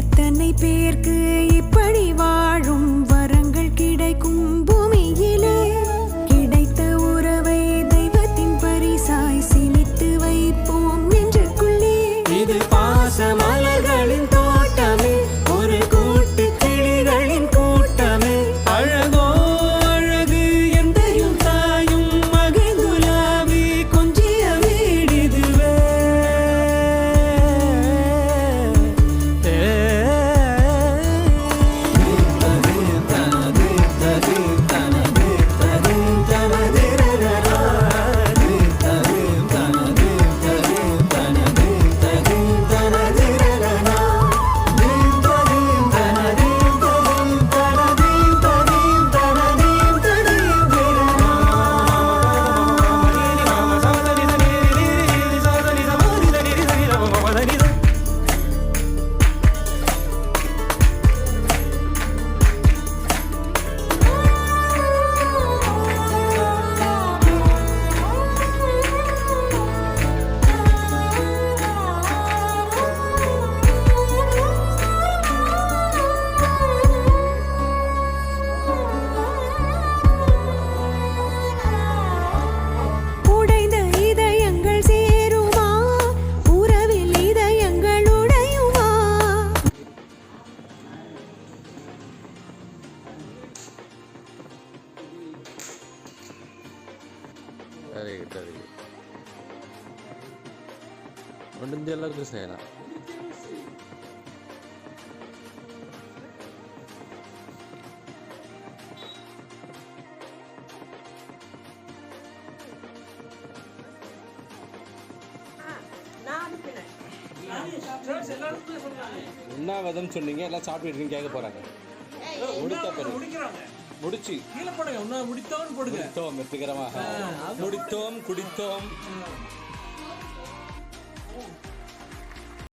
எத்தனை பேருக்கு இப்ப வெரி குட் வெரி குட் முடிஞ்ச அளவுக்கு செய்யலாம் உண்ணாவிரதம் சொன்னீங்க? எல்லாம் சாப்பிட்டு கேட்க போறாங்க. பிறகு முடிச்சு. கீழே போடுங்க இன்னும் முடித்தவன் போடுங்க. முடித்தோம் வெற்றிகரமாக. முடித்தோம் குடித்தோம்.